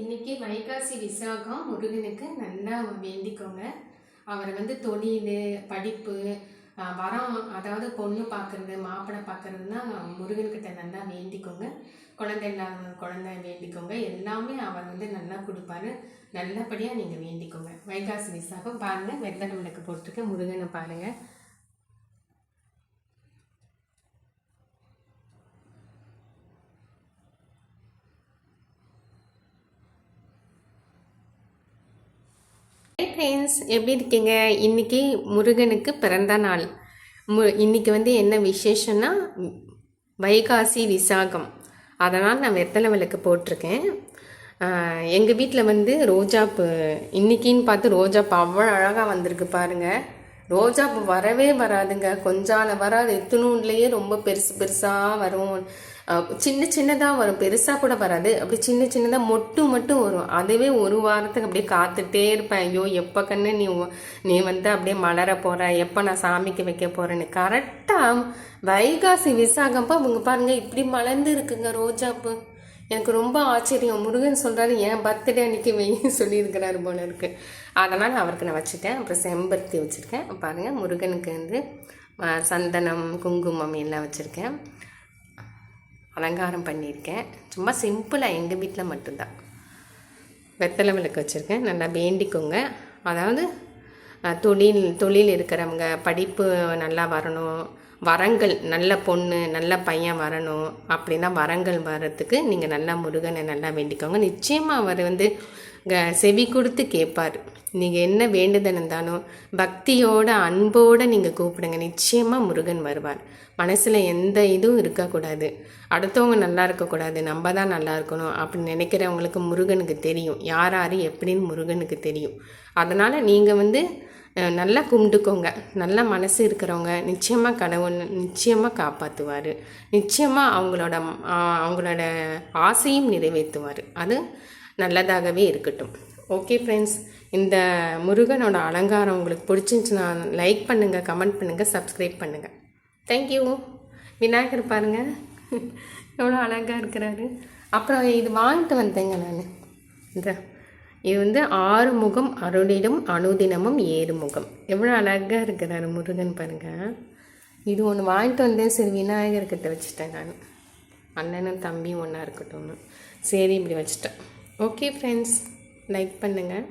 இன்னைக்கு வைகாசி விசாகம் முருகனுக்கு நல்லா வேண்டிக்கோங்க. அவரை வந்து தொழில் படிப்பு வரம் அதாவது பொண்ணு பார்க்குறது மாப்பிள்ளை பார்க்கறதுனா முருகன்கிட்ட நல்லா வேண்டிக்கோங்க. குழந்தை இல்லாத குழந்தை வேண்டிக்கோங்க. எல்லாமே அவர் வந்து நல்லா கொடுப்பாரு. நல்லபடியாக நீங்கள் வேண்டிக்கோங்க. வைகாசி விசாகம் பாருங்கள் வெள்ளை விளக்கு போட்டிருக்க. முருகனை பாருங்கள் ஃப்ரெண்ட்ஸ் எப்படி இருக்கீங்க? இன்றைக்கி முருகனுக்கு பிறந்த நாள். மு இன்னைக்கு வந்து என்ன விசேஷம்னா வைகாசி விசாகம். அதனால் நான் வெத்தலை விளக்கு போட்டிருக்கேன். எங்கள் வீட்டில் வந்து ரோஜாப்பு இன்னைக்கின்னு பார்த்து ரோஜாப்பு அவ்வளோ அழகாக வந்திருக்கு பாருங்கள் ரோஜா பூ வரவே வராதுங்க. கொஞ்சால வராது. எத்தனூன்லேயே ரொம்ப பெருசு பெருசாக வரும். சின்ன சின்னதாக வரும். பெருசாக கூட வராது. அப்படி சின்ன சின்னதாக மொட்டு மட்டும் வரும். அதுவே ஒரு வாரத்துக்கு அப்படியே காத்துட்டே இருப்பேன். ஐயோ எப்போ கண்ணு நீ நீ வந்து அப்படியே மலர போகிற எப்போ நான் சாமிக்கு வைக்க போகிறேன்னு கரெக்டாக வைகாசி விசாகப்போ அவங்க பாருங்க இப்படி மலர்ந்து இருக்குங்க ரோஜாப்பூ. எனக்கு ரொம்ப ஆச்சரியம். முருகன் சொல்கிறாரு என் பர்த்டே அன்னைக்கு வெய்ய சொல்லியிருக்கிறாரு போல இருக்கு. அதனால் அவருக்கு நான் வச்சுட்டேன். அப்புறம் செம்பருத்தி வச்சுருக்கேன். பாருங்கள் முருகனுக்கு வந்து சந்தனம் குங்குமம் எல்லாம் வச்சுருக்கேன். அலங்காரம் பண்ணியிருக்கேன். சும்மா சிம்பிளாக எங்கள் வீட்டில் மட்டும்தான். வெத்தலை விளக்கு வச்சுருக்கேன். நல்லா வேண்டிக்கோங்க. அதாவது தொழில் தொழில் இருக்கிறவங்க படிப்பு நல்லா வரணும் வரங்கள் நல்ல பொண்ணு நல்ல பையன் வரணும் அப்படின்னா வரங்கள் வர்றதுக்கு நீங்கள் நல்லா முருகனை நல்லா வேண்டிக்கோங்க. நிச்சயமாக அவர் வந்து செவி கொடுத்து கேட்பார் நீங்கள் என்ன வேண்டுதல் இருந்தாலும் பக்தியோட அன்போடு நீங்கள் கூப்பிடுங்க. நிச்சயமாக முருகன் வருவார். மனசில் எந்த இதுவும் இருக்கக்கூடாது. அடுத்தவங்க நல்லா இருக்கக்கூடாது. நம்ம தான் நல்லா இருக்கணும் அப்படின்னு நினைக்கிறவங்களுக்கு முருகனுக்கு தெரியும். யார் யார் எப்படின்னு முருகனுக்கு தெரியும். அதனால் நீங்கள் வந்து நல்லா கும்பிட்டுக்கோங்க. நல்ல மனசு இருக்கிறவங்க நிச்சயமாக கடவுள் நிச்சயமாக காப்பாற்றுவார் நிச்சயமாக அவங்களோட அவங்களோட ஆசையும் நிறைவேற்றுவார். அது நல்லதாகவே இருக்கட்டும். ஓகே ஃப்ரெண்ட்ஸ் இந்த முருகனோட அலங்காரம் உங்களுக்கு பிடிச்சிருந்துச்சுன்னா லைக் பண்ணுங்கள் கமெண்ட் பண்ணுங்கள் சப்ஸ்கிரைப் பண்ணுங்கள் தேங்க்யூ விநாயகர் பாருங்கள் எவ்வளோ அழகாக இருக்கிறாரு. அப்புறம் இது வாங்கிட்டு வந்தேங்க நான். இந்த இது வந்து ஆறு முகம் அருளிடும் அனுதினமும் ஏறு முகம் எவ்வளோ அழகாக இருக்கிறாரு முருகன் பாருங்கள் இது ஒன்று வாங்கிட்டு வந்தேன். சரி விநாயகர்கிட்ட வச்சுட்டேன் நான். அண்ணனும் தம்பியும் ஒன்றா இருக்கட்டும்னு. சரி இப்படி வச்சுட்டேன். ஓகே ஃப்ரெண்ட்ஸ் லைக் பண்ணுங்கள்